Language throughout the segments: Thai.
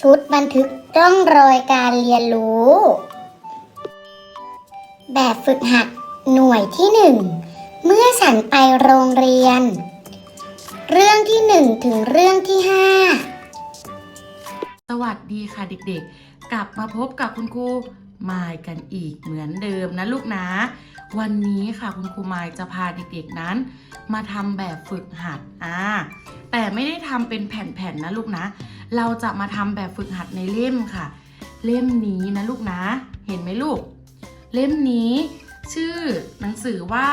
ชุดบันทึกร่องรอยการเรียนรู้ แบบฝึกหัดหน่วยที่หนึ่งเมื่อฉันไปโรงเรียน เรื่องที่หนึ่งถึงเรื่องที่ห้าสวัสดีค่ะเด็กๆ กลับมาพบกับคุณครูมายกันอีกเหมือนเดิมนะลูกนะ วันนี้ค่ะคุณครูมายจะพาเด็กๆนั้น มาทำแบบฝึกหัดอ่าแต่ไม่ได้ทำเป็นแผ่นๆนะลูกนะ เราจะมาทำแบบฝึกหัดในเล่มค่ะ เล่มนี้นะลูกนะ เห็นไหมลูก เล่มนี้ ชื่อหนังสือว่า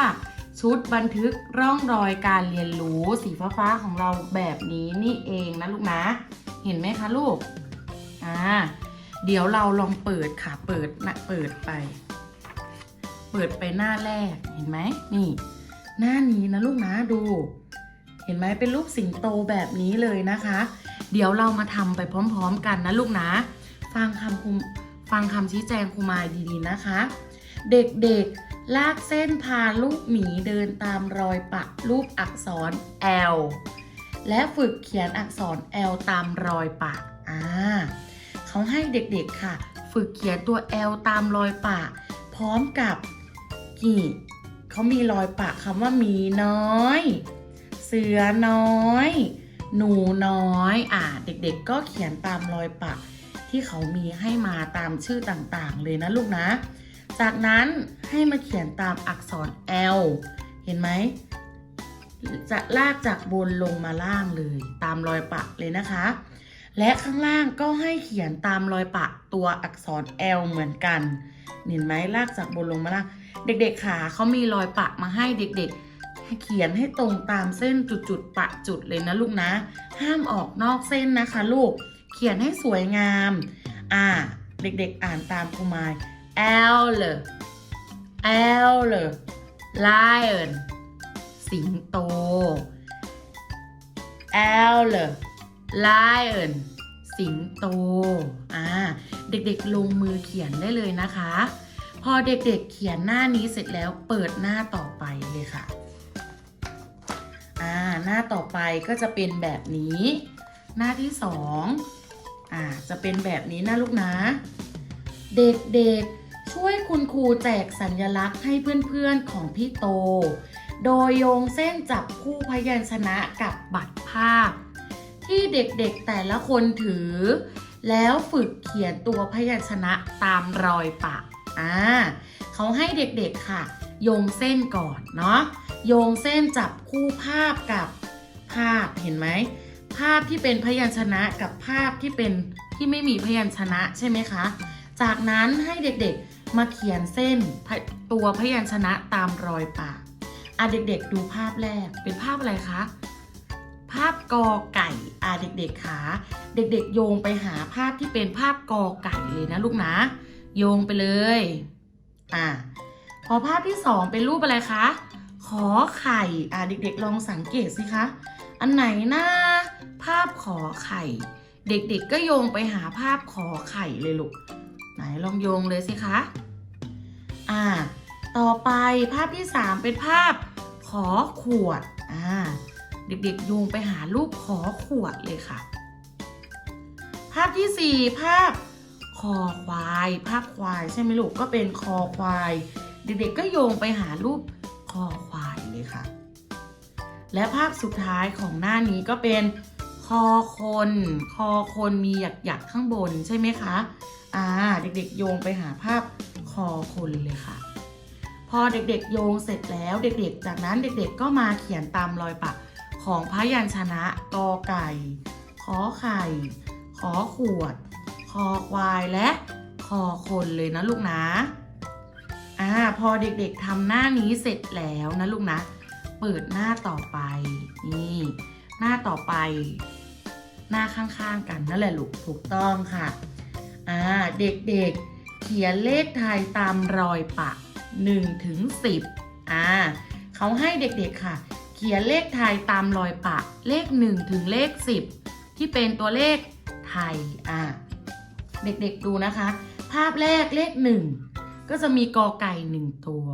ชุดบันทึกร่องรอยการเรียนรู้สีฟ้าๆของเราแบบนี้นี่เองนะลูกนะ เห็นไหมคะลูก อ่า เดี๋ยวเราลองเปิดค่ะ เปิดนะเปิดไป เปิดไปหน้าแรก เห็นไหม นี่ หน้านี้นะลูกนะดู เห็นไหมเป็นรูปสิงโตแบบนี้เลยนะคะ เดี๋ยวเรามาทำไปพร้อมๆกันนะลูกนะ ฟังคำครูฟังคำชี้แจงครูมายดีๆนะคะ เด็กๆ ลากเส้นพาลูกหมีเดินตามรอยปะรูปอักษร L และฝึกเขียนอักษร L ตามรอยปะอ่าเขาให้เด็กๆค่ะ ฝึกเขียนตัว L ตามรอยปะ พร้อมกับกี่เขามีรอยปะคำว่าหมีน้อย เสือน้อย หนูน้อยอ่าเด็กๆก็เขียนตามรอยปะที่เขามีให้มาตามชื่อต่างๆ เลยนะลูกนะ จากนั้นให้มาเขียนตามอักษร L เห็นไหม จะลากจากบนลงมาล่างเลยตามรอยปะเลยนะคะ และข้างล่างก็ให้เขียนตามรอยปะตัวอักษร L เหมือนกัน เห็นไหมลากจากบนลงมาล่าง เด็กๆขาเขามีรอยปะมาให้เด็กๆ เขียนให้ตรงตามเส้นจุดๆปะจุดเลยนะลูกนะ ห้ามออกนอกเส้นนะคะลูก เขียนให้สวยงาม อ่า เด็กๆอ่านตามครูมาย L เลย L เลย lion สิงโต L เลย lion สิงโต อ่า เด็กๆลงมือเขียนได้เลยนะคะ พอเด็กๆเขียนหน้านี้เสร็จแล้วเปิดหน้าต่อไปเลยค่ะ หน้าต่อไปก็จะเป็นแบบนี้ หน้าที่สองอ่าจะเป็นแบบนี้นะลูกนะ เด็กๆช่วยคุณครูแจกสัญลักษณ์ให้เพื่อนๆของพี่โต โดยโยงเส้นจับคู่พยัญชนะกับบัตรภาพ ที่เด็กๆแต่ละคนถือ แล้วฝึกเขียนตัวพยัญชนะตามรอยปะอ่าเขาให้เด็กๆค่ะ โยงเส้นก่อนเนาะโยงเส้นจับคู่ภาพกับภาพเห็นไหมภาพที่เป็นพยัญชนะกับภาพที่เป็นที่ไม่มีพยัญชนะใช่ไหมคะ จากนั้นให้เด็กๆมาเขียนเส้นตัวพยัญชนะตามรอยปากอะเด็กๆดูภาพแรกเป็นภาพอะไรคะภาพกอไก่อะเด็กๆขาเด็กๆ โยงไปหาภาพที่เป็นภาพกอไก่เลยนะลูกนะ โยงไปเลยอะ พอภาพที่สองเป็นรูปอะไรคะ ขอไข่ อะเด็กๆ ลองสังเกตสิคะ อันไหนนะภาพขอไข่ เด็กๆ ก็โยงไปหาภาพขอไข่เลยลูก ไหนลองโยงเลยสิคะ อ่า ต่อไปภาพที่ 3 เป็นภาพขอขวด อ่า เด็กๆ โยงไปหารูปขอขวดเลยค่ะ ภาพที่ 4 ภาพคอควาย ภาพควายใช่ไหมลูก ก็เป็นคอควาย เด็กๆก็โยงไปหารูปคอควายเลยค่ะ และภาพสุดท้ายของหน้านี้ก็เป็นคอคน คอคนมีหยักๆข้างบนใช่ไหมคะ อ่า เด็กๆ โยงไปหาภาพคอคนเลยค่ะ พอเด็กๆ โยงเสร็จแล้วเด็กๆ จากนั้นเด็กๆ ก็มาเขียนตามรอยปะของพยัญชนะกอไก่ ขอไข่ ขอขวด คอควายและคอคนเลยนะลูกนะ อ่าพอเด็กๆทำหน้านี้เสร็จแล้วนะลูกนะ เปิดหน้าต่อไป นี่ หน้าต่อไป หน้าข้างๆกันนั่นแหละลูกถูกต้องค่ะ อ่าเด็กๆเขียนเลขไทยตามรอยปะ1ถึง10อ่าเขาให้เด็กๆค่ะ เขียนเลขไทยตามรอยปะ เลข 1 ถึงเลข 10 ที่เป็นตัวเลขไทยอ่าเด็กๆดูนะคะ ภาพแรกเลข 1 ก็จะมีกอไก่1ตัว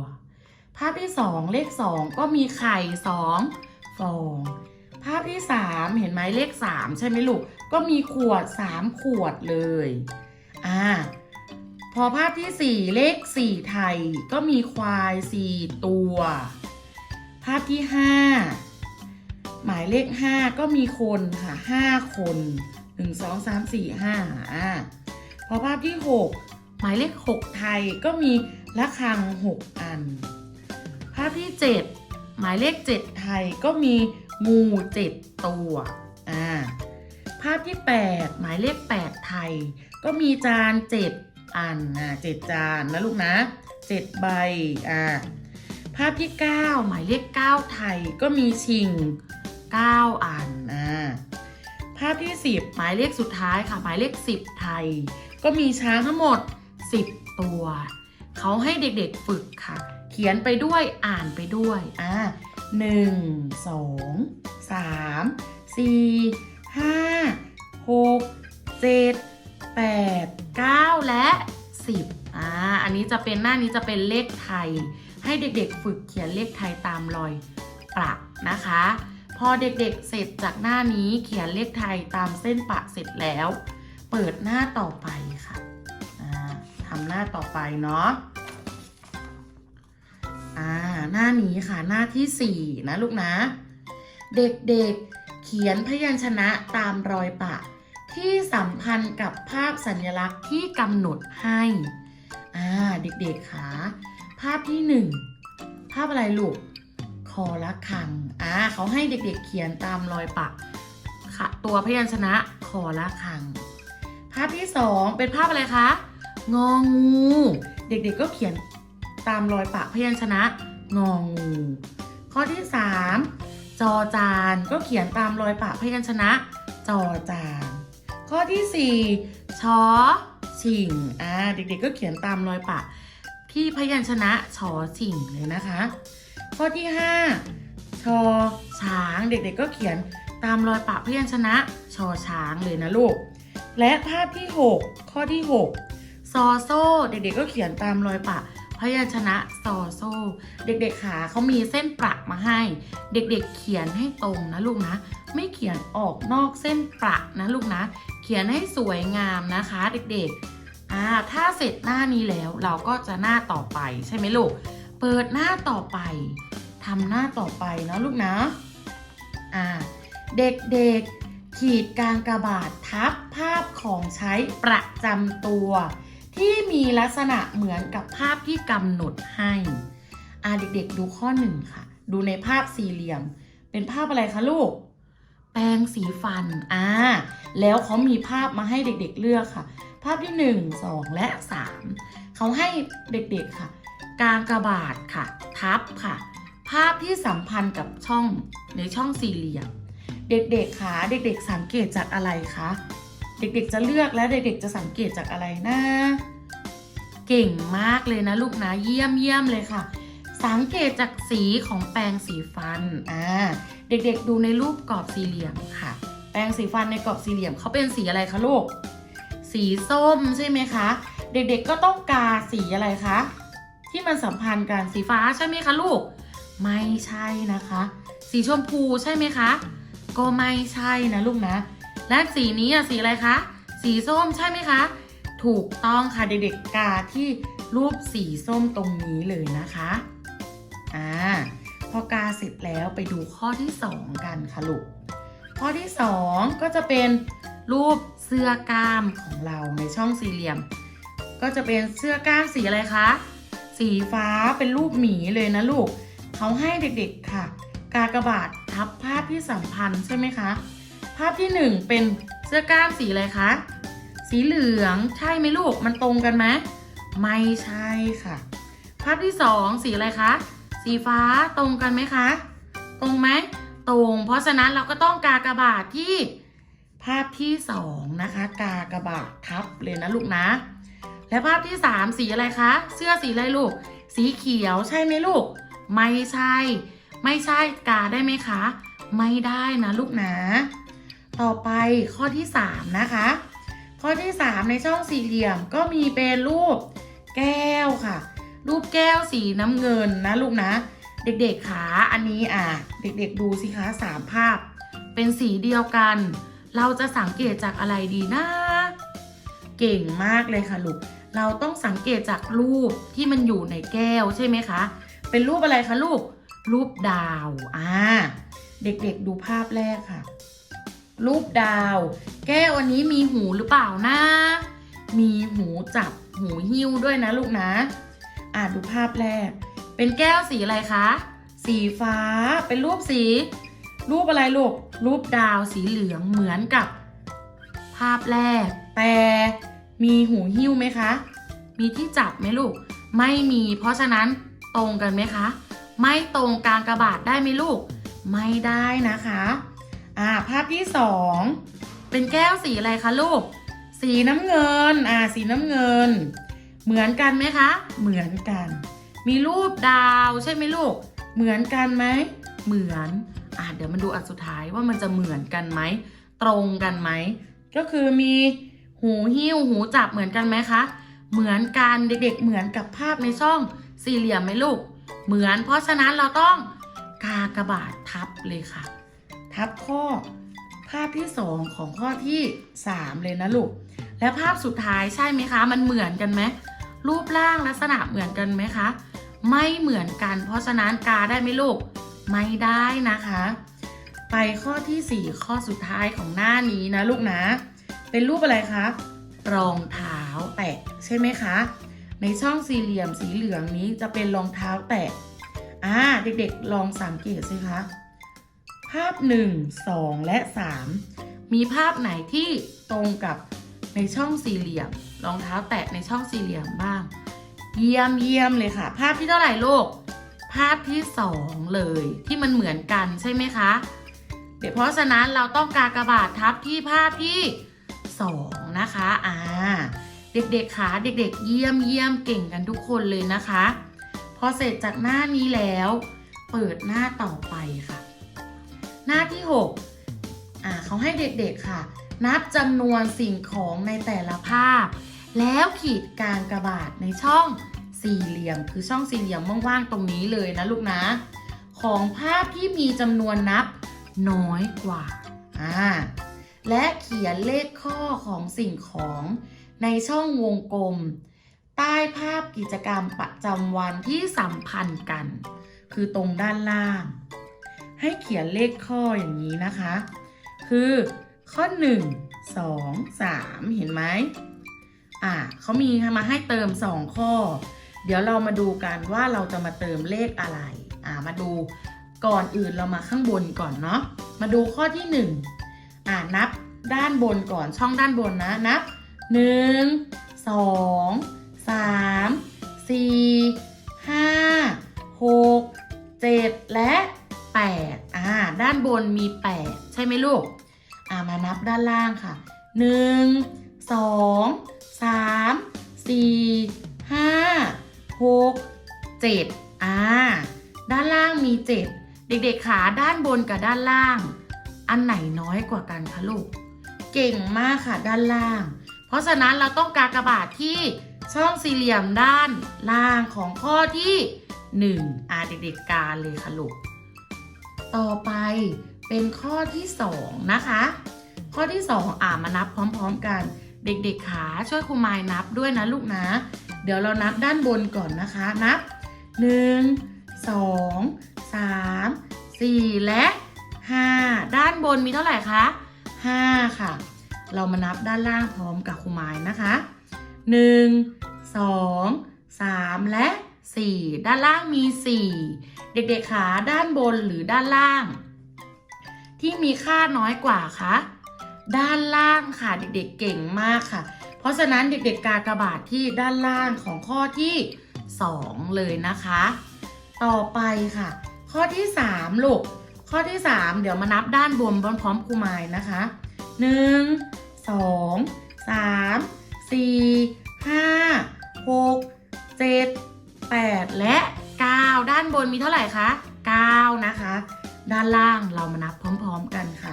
ภาพที่2เลข2ก็มีไข่2ฟอง ภาพที่3เห็นไหมเลข3ใช่ไหมลูก ก็มีขวดสามขวดเลย อ่า พอภาพที่สี่เลขสี่ไทย ก็มีควายสี่ตัว ภาพที่ห้าหมายเลขห้าก็มีคนค่ะห้าคนหนึ่งสองสามสี่ห้าอ่าพอภาพที่หก หมายเลขหกไทยก็มีระฆังหกอัน ภาพที่เจ็ดหมายเลขเจ็ดไทยก็มีงูเจ็ดตัวอ่าภาพที่แปดหมายเลขแปดไทย ก็มีจานเจ็ดอันอะเจ็ดจานนะลูกนะเจ็ดใบอ่าภาพที่เก้าหมายเลขเก้าไทยก็มีชิงเก้าอันอ่าภาพที่สิบหมายเลขสุดท้ายค่ะ หมายเลขสิบไทย ก็มีช้างทั้งหมด สิบตัว เขาให้เด็กๆฝึกค่ะ เขียนไปด้วยอ่านไปด้วยอ่าหนึ่งสองสามสี่ห้าหกเจ็ดแปดเก้าและสิบอ่าอันนี้จะเป็นหน้านี้จะเป็นเลขไทย ให้เด็กๆฝึกเขียนเลขไทยตามรอยประนะคะ พอเด็กๆเสร็จจากหน้านี้เขียนเลขไทยตามเส้นปะเสร็จแล้ว เปิดหน้าต่อไปค่ะำหน้าต่อไปเนาะอ่าหน้านี้ค่ะหน้าที่4นะลูกนะ เด็กๆเขียนพยัญชนะตามรอยปะ ที่สัมพันธ์กับภาพสัญลักษณ์ที่กำหนดให้อ่าเด็กๆค่ะภาพที่1ภาพอะไรลูกคอละคังอ่าเขาให้เด็กๆเขียนตามรอยปะค่ะ ตัวพยัญชนะคอละคัง ภาพที่2เป็นภาพอะไรคะ งองู เด็กๆก็เขียนตามรอยปะพยัญชนะงองู ข้อที่ 3 จอจานก็เขียนตามรอยปะพยัญชนะ จอจาน ข้อที่ 4ชอชิงอ่าเด็กๆก็เขียนตามรอยปะที่พยัญชนะชอชิงเลยนะคะ ข้อที่ 5 ชอช้างเด็กๆก็เขียนตามรอยปะพยัญชนะชอช้างเลยนะลูก และภาพที่ 6 ข้อที่ 6 ซอโซ่ เด็กๆก็เขียนตามรอยปะพยัญชนะซอโซ่ เด็กๆขาเขามีเส้นประมาให้ เด็กๆเขียนให้ตรงนะลูกนะ ไม่เขียนออกนอกเส้นประนะลูกนะ เขียนให้สวยงามนะคะ เด็กๆอ่าถ้าเสร็จหน้านี้แล้วเราก็จะหน้าต่อไปใช่ไหมลูก เปิดหน้าต่อไปทำหน้าต่อไปนะลูกนะอ่าเด็กๆขีดกลางกระบาดทับภาพของใช้ประจำตัว ที่มีลักษณะเหมือนกับภาพที่กำหนดให้อาเด็กๆดูข้อหนึ่งค่ะ ดูในภาพสี่เหลี่ยม เป็นภาพอะไรคะลูก แปรงสีฟันอ่าแล้วเขามีภาพมาให้เด็กๆเลือกค่ะ ภาพที่หนึ่งสองและสามเขาให้เด็กๆค่ะ กางกระบาดค่ะ ทับค่ะ ภาพที่สัมพันธ์กับช่องในช่องสี่เหลี่ยม เด็กๆคะเด็กๆสังเกตจากอะไรคะ เด็กๆจะเลือกและเด็กๆจะสังเกตจากอะไรนะ เก่งมากเลยนะลูกนะเยี่ยมเยี่ยมเลยค่ะ สังเกตจากสีของแปรงสีฟันอ่าเด็กๆดูในรูปกรอบสี่เหลี่ยมค่ะ แปรงสีฟันในกรอบสี่เหลี่ยมเขาเป็นสีอะไรคะลูก สีส้มใช่ไหมคะ เด็กๆก็ต้องกาสีอะไรคะที่มันสัมพันธ์กันสีฟ้าใช่ไหมคะลูก ไม่ใช่นะคะ สีชมพูใช่ไหมคะ ก็ไม่ใช่นะลูกนะ และสีนี้อะสีอะไรคะ สีส้มใช่ไหมคะ ถูกต้องค่ะเด็กๆกาที่รูปสีส้มตรงนี้เลยนะคะอ่าพอกาเสร็จแล้วไปดูข้อที่ 2 กันค่ะลูกข้อที่ 2 ก็จะเป็นรูปเสื้อกล้ามของเราในช่องสี่เหลี่ยม ก็จะเป็นเสื้อกล้ามสีอะไรคะ สีฟ้าเป็นรูปหมีเลยนะลูกเขาให้เด็กๆค่ะ กากระบาททับภาพที่สัมพันธ์ใช่ไหมคะ ภาพที่หนึ่งเป็นเสื้อกล้ามสีอะไรคะ สีเหลืองใช่ไหมลูก มันตรงกันไหมไม่ใช่ค่ะ ภาพที่สองสีอะไรคะ สีฟ้าตรงกันไหมคะ ตรงไหมตรง เพราะฉะนั้นเราก็ต้องกากระบาทที่ภาพที่สองนะคะ กากระบาททับเลยนะลูกนะ และภาพที่สามสีอะไรคะ เสื้อสีอะไรลูก สีเขียวใช่ไหมลูก ไม่ใช่ ไม่ใช่กาได้ไหมคะ ไม่ได้นะลูกนะ ต่อไปข้อที่3นะคะ ข้อที่ 3 ในช่องสี่เหลี่ยมก็มีเป็นรูปแก้วค่ะ รูปแก้วสีน้ำเงินนะลูกนะ เด็กๆขาอันนี้อะ เด็กๆดูสิคะสามภาพ เป็นสีเดียวกัน เราจะสังเกตจากอะไรดีนะ เก่งมากเลยค่ะลูก เราต้องสังเกตจากรูปที่มันอยู่ในแก้วใช่ไหมคะ เป็นรูปอะไรคะลูก รูปดาว อ่า เด็กๆดูภาพแรกค่ะ รูปดาว แก้วอันนี้มีหูหรือเปล่านะ มีหูจับหูหิ้วด้วยนะลูกนะ อ่าดูภาพแรก เป็นแก้วสีอะไรคะ สีฟ้า เป็นรูปสี รูปอะไรลูก รูปดาวสีเหลืองเหมือนกับ ภาพแรก แต่มีหูหิ้วไหมคะ มีที่จับไหมลูก ไม่มี เพราะฉะนั้นตรงกันไหมคะ ไม่ตรงกลางกระบาดได้ไหมลูก ไม่ได้นะคะ อ่าภาพที่สองเป็นแก้วสีอะไรคะลูก สีน้ำเงิน อ่า สีน้ำเงิน เหมือนกันไหมคะ เหมือนกัน มีรูปดาวใช่ไหมลูก เหมือนกันไหม เหมือน อ่าเดี๋ยวมันดูอันสุดท้ายว่ามันจะเหมือนกันไหม ตรงกันไหม ก็คือมีหูหิ้วหูจับเหมือนกันไหมคะ เหมือนกันเด็กๆ เหมือนกับภาพในช่องสี่เหลี่ยมไหมลูก เหมือน เพราะฉะนั้นเราต้องกากระบาททับเลยค่ะ ทับข้อภาพที่สองของข้อที่สามเลยนะลูก และภาพสุดท้ายใช่ไหมคะ มันเหมือนกันไหมรูปร่างลักษณะเหมือนกันไหมคะ ไม่เหมือนกัน เพราะฉะนั้นกาได้ไหมลูก ไม่ได้นะคะ ไปข้อที่ 4 ข้อสุดท้ายของหน้านี้นะลูกนะ เป็นรูปอะไรคะ รองเท้าแตะใช่ไหมคะ ในช่องสี่เหลี่ยมสีเหลืองนี้จะเป็นรองเท้าแตะอ่าเด็กๆ ลองสังเกตสิคะ ภาพ 1 2 และ 3 มีภาพไหนที่ตรงกับในช่องสี่เหลี่ยม รองเท้าแตะในช่องสี่เหลี่ยมบ้าง เยี่ยมเยี่ยมเลยค่ะ ภาพที่เท่าไหร่ลูก ภาพที่สองเลยที่มันเหมือนกันใช่ไหมคะ เดี๋ยวเพราะฉะนั้นเราต้องกากระบาททับที่ภาพที่สองนะคะอ่าเด็กๆคะเด็ก ๆ เยี่ยมเยี่ยมเก่งกันทุกคนเลยนะคะ พอเสร็จจากหน้านี้แล้ว เปิดหน้าต่อไปค่ะ หน้าที่6อ่าเขาให้เด็กๆค่ะ นับจำนวนสิ่งของในแต่ละภาพ แล้วขีดกลางกระบาดในช่องสี่เหลี่ยม คือช่องสี่เหลี่ยมว่างๆตรงนี้เลยนะลูกนะ ของภาพที่มีจำนวนนับน้อยกว่าอ่าและเขียนเลขข้อของสิ่งของในช่องวงกลม ใต้ภาพกิจกรรมประจำวันที่สัมพันธ์กัน คือตรงด้านล่าง ให้เขียนเลขข้ออย่างนี้นะคะ คือข้อ 1 2 3 เห็นไหมอ่าเขามีมาให้เติม 2 ข้อ เดี๋ยวเรามาดูกันว่าเราจะมาเติมเลขอะไรอ่ามาดูก่อนอื่นเรามาข้างบนก่อนเนาะมาดูข้อที่ 1 อ่านับด้านบนก่อนช่องด้านบนนะนับ 1 2 3 4 5 บนมี 8 ใช่ไหมลูก อ่ามานับด้านล่างค่ะ 1 2 3 4 5 6 7 อ่า ด้านล่างมี 7 เด็กๆขาด้านบนกับด้านล่าง อันไหนน้อยกว่ากันคะลูก เก่งมากค่ะด้านล่าง เพราะฉะนั้นเราต้องกากระบาทที่ช่องสี่เหลี่ยมด้านล่างของข้อที่ 1 อ่าเด็กๆกาเลยค่ะลูก ต่อไปเป็นข้อที่ 2 นะคะ ข้อที่ 2 อ่ามานับพร้อมๆกัน เด็กๆขาช่วยครูมายนับด้วยนะลูกนะ เดี๋ยวเรานับด้านบนก่อนนะคะ นับ 1 2 3 4 และ 5 ด้านบนมีเท่าไหร่คะ 5 ค่ะ เรามานับด้านล่างพร้อมกับครูไม้นะคะ 1 2 3 และ 4 ด้านล่างมี 4 เด็กๆขาด้านบนหรือด้านล่าง ที่มีค่าน้อยกว่าคะด้านล่างค่ะเด็กๆเก่งมากค่ะ เพราะฉะนั้นเด็กๆกากระบาทที่ด้านล่างของข้อที่ 2 เลยนะคะ ต่อไปค่ะ ข้อที่ 3 ลูก ข้อที่ 3 เดี๋ยวมานับด้านบนพร้อมๆครูไม้นะคะ 1 2 3 4 5 6 7 8 และ 9 ด้านบนมีเท่าไหร่คะ 9 นะคะ ด้านล่างเรามานับพร้อมๆกันค่ะ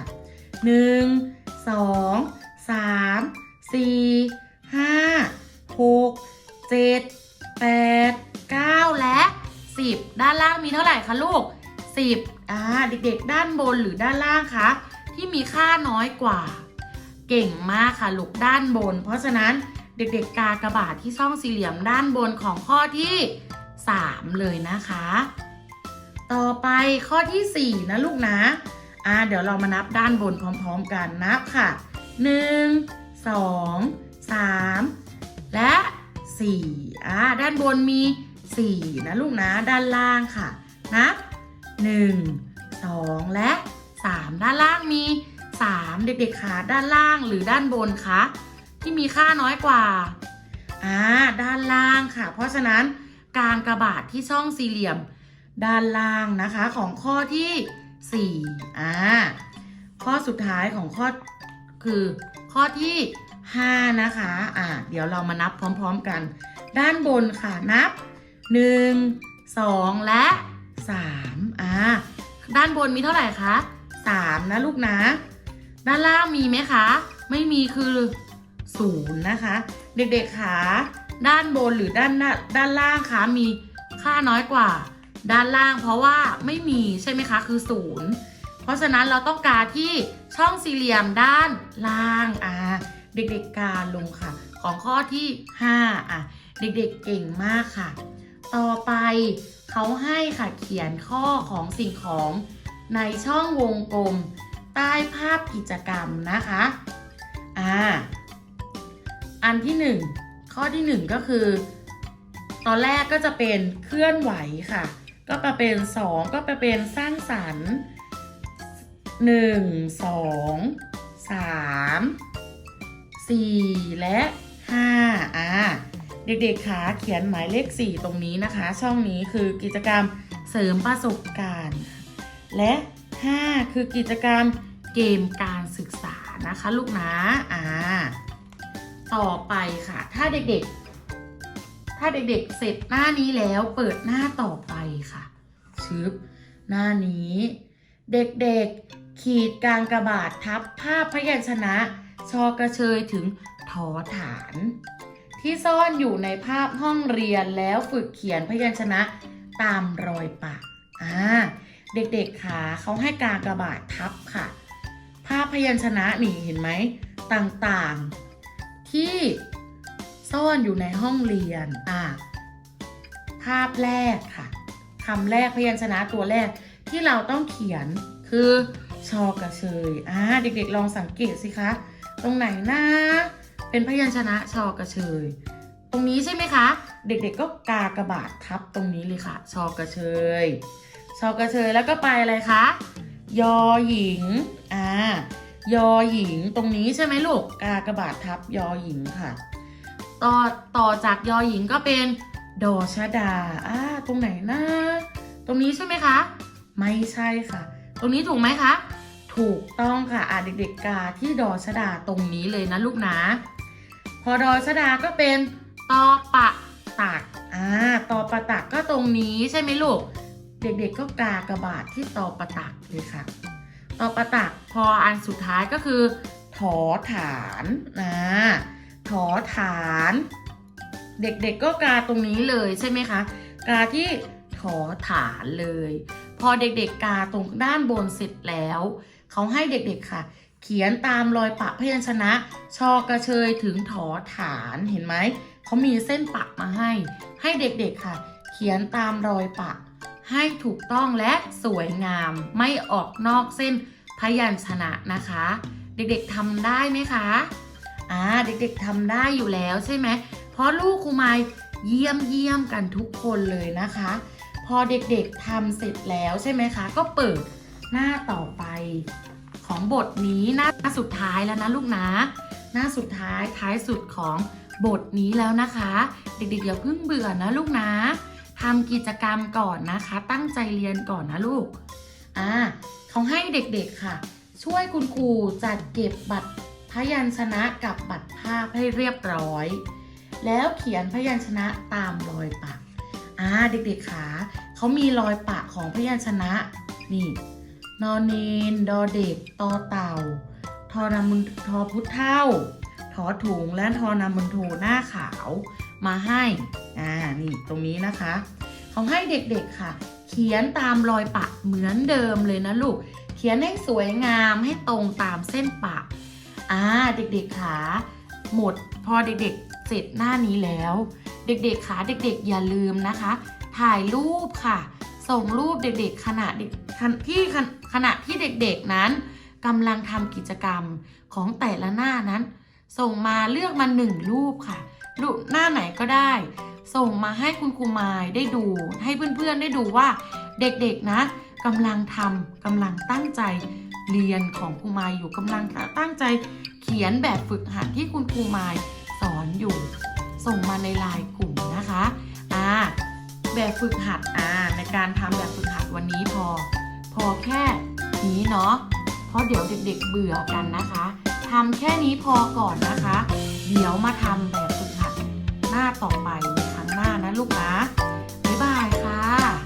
1 2 3 4 5 6 7 8 9 และ 10 ด้านล่างมีเท่าไหร่คะลูก 10อ่าเด็กๆ ด้านบนหรือด้านล่างคะที่มีค่าน้อยกว่า เก่งมากค่ะลูกด้านบน เพราะฉะนั้นเด็กๆกากระบาดที่ช่องสี่เหลี่ยมด้านบนของข้อที่ 3 เลยนะคะ ต่อไปข้อทีสี่ 4 นะลูกนะอ่าเดี๋ยวเรามานับด้านบนพร้อม ๆ กันนับค่ะ 1 2 3 และ 4อ่าด้านบนมี 4 นะลูกนะด้านล่างค่ะนับ 1 2 และ 3 ด้านล่างมี 3 เด็กๆค่ะด้านล่างหรือด้านบนคะที่มีค่าน้อยกว่าอ่าด้านล่างค่ะ เพราะฉะนั้น กางกระบาดที่ช่องสี่เหลี่ยมด้านล่างนะคะของข้อที่ 4 อ่า ข้อสุดท้ายของข้อคือข้อที่ 5 นะคะ อ่า เดี๋ยวเรามานับพร้อมๆกัน ด้านบนค่ะนับ 1 2 และ 3 อ่า ด้านบนมีเท่าไหร่คะ 3 นะลูกนะ ด้านล่างมีไหมคะ ไม่มีคือศูนย์นะคะ เด็กๆคะ ด้านบนหรือด้านด้านล่างคะมีค่าน้อยกว่า ด้านล่าง เพราะว่าไม่มีใช่ไหมคะคือศูนย์เพราะฉะนั้นเราต้องการที่ช่องสี่เหลี่ยมด้านล่างอ่าเด็กๆการลงค่ะ ของข้อที่ 5 อะ เด็กๆเก่งมากค่ะ ต่อไปเขาให้ค่ะเขียนข้อของสิ่งของในช่องวงกลม ใต้ภาพกิจกรรมนะคะ อ่า อันที่หนึ่ง ข้อที่หนึ่งก็คือ ตอนแรกก็จะเป็นเคลื่อนไหวค่ะ ก็ไปเป็นสองก็ไปเป็นสร้างสรรค์หนึ่งสองสามสี่และห้าอ่า เด็กๆคะเขียนหมายเลข 4 ตรงนี้นะคะ ช่องนี้คือกิจกรรมเสริมประสบการณ์ และ 5 คือกิจกรรมเกมการศึกษานะคะ ลูกนะ อ่า ต่อไปค่ะ ถ้าเด็กๆ ถ้าเด็กๆ เสร็จหน้านี้แล้วเปิดหน้าต่อไปค่ะชึบหน้านี้ เด็กๆ ขีดกลางกระบาดทับภาพพยัญชนะ ชอกระเชยถึงถอฐาน ที่ซ่อนอยู่ในภาพห้องเรียนแล้วฝึกเขียนพยัญชนะตามรอยปากอ่าเด็กๆค่ะเขาให้กากระบาดทับค่ะ ภาพพยัญชนะนี่เห็นไหม ต่างๆ ที่ซ่อนอยู่ในห้องเรียน อ่าภาพแรกค่ะคำแรกพยัญชนะตัวแรกที่เราต้องเขียนคือชอกระเชย อ่า เด็กๆ ลองสังเกตสิคะ ตรงไหนนะเป็นพยัญชนะชอกระเชย ตรงนี้ใช่ไหมคะ เด็กๆ ก็กากระบาดทับตรงนี้เลยค่ะ ชอกระเชย ชอกระเชยแล้วก็ไปอะไรคะ ยอหญิง อ่า ยอหญิงตรงนี้ใช่ไหมลูกกากระบาดทับยอหญิงค่ะ ต่อต่อจากยอหญิงก็เป็นดอชดาอ่าตรงไหนนะตรงนี้ใช่ไหมคะ ไม่ใช่ค่ะ ตรงนี้ถูกไหมคะ ถูกต้องค่ะอ่าเด็กๆกาที่ดอชดาตรงนี้เลยนะลูกนะ พอดอชดาก็เป็นตอปะตักอ่าตอปะตักก็ตรงนี้ใช่ไหมลูก เด็กๆก็กากระบาดที่ตอปะตักเลยค่ะ ตอปะตักพออันสุดท้ายก็คือถอฐานนะถอฐาน เด็กๆก็กาตรงนี้เลยใช่ไหมคะกาที่ถอฐานเลย พอเด็กๆกาตรงด้านบนเสร็จแล้วเขาให้เด็กๆค่ะ เขียนตามรอยปะพยัญชนะ ชอกระเชยถึงถอฐานเห็นไหมเขามีเส้นปักมาให้ ให้เด็กๆค่ะ เขียนตามรอยปัก ให้ถูกต้องและสวยงาม ไม่ออกนอกเส้นพยัญชนะนะคะ เด็กๆทำได้ไหมคะอ่าเด็กๆทำได้อยู่แล้วใช่ไหมเพราะลูกครูไม้เยี่ยมเยี่ยมกันทุกคนเลยนะคะ พอเด็กๆทำเสร็จแล้วใช่ไหมคะ ก็เปิดหน้าต่อไปของบทนี้หน้าสุดท้ายแล้วนะลูกนะ หน้าสุดท้ายท้ายสุดของบทนี้แล้วนะคะ เด็กๆอย่าเพิ่งเบื่อนะลูกนะ ทำกิจกรรมก่อนนะคะ ตั้งใจเรียนก่อนนะลูก อ่าเขาให้เด็กๆค่ะ ช่วยคุณครูจัดเก็บบัตรพยัญชนะกับบัตรภาพให้เรียบร้อย แล้วเขียนพยัญชนะตามรอยปากอ่าเด็กๆค่ะเขามีรอยปะของพยัญชนะ นี่นอนเนนดอเด็กตอเต่าทอนามุนทอพุทธเท่า ทอถุงและทอนามุนโทหน้าขาว มาให้ อ่า นี่ตรงนี้นะคะ เขาให้เด็กๆค่ะ เขียนตามรอยปะเหมือนเดิมเลยนะลูก เขียนให้สวยงามให้ตรงตามเส้นปะ อ่า เด็กๆขาหมดพอเด็กๆ เสร็จหน้านี้แล้ว เด็กๆขาเด็กๆ อย่าลืมนะคะ ถ่ายรูปค่ะ ส่งรูปเด็กๆขณะเด็กที่ขณะขณะที่เด็กๆนั้นกำลังทำกิจกรรมของแต่ละหน้านั้น ส่งมาเลือกมาหนึ่งรูปค่ะ รูหน้าไหนก็ได้ ส่งมาให้คุณครูมายได้ดู ให้เพื่อนๆได้ดูว่าเด็กๆนะกำลังทำกำลังตั้งใจเรียนของครูมายอยู่กำลังตั้งใจเขียนแบบฝึกหัดที่คุณครูมายสอนอยู่ ส่งมาในไลน์กลุ่มนะคะอ่าแบบฝึกหัดอ่าในการทำแบบฝึกหัดวันนี้พอ พอแค่นี้เนาะเพราะเดี๋ยวเด็ก ๆ เบื่อกันนะคะทำแค่นี้พอก่อนนะคะ เดี๋ยวมาทำแบบฝึก หน้าต่อไปในครั้งหน้านะลูกนะบ๊ายบายค่ะ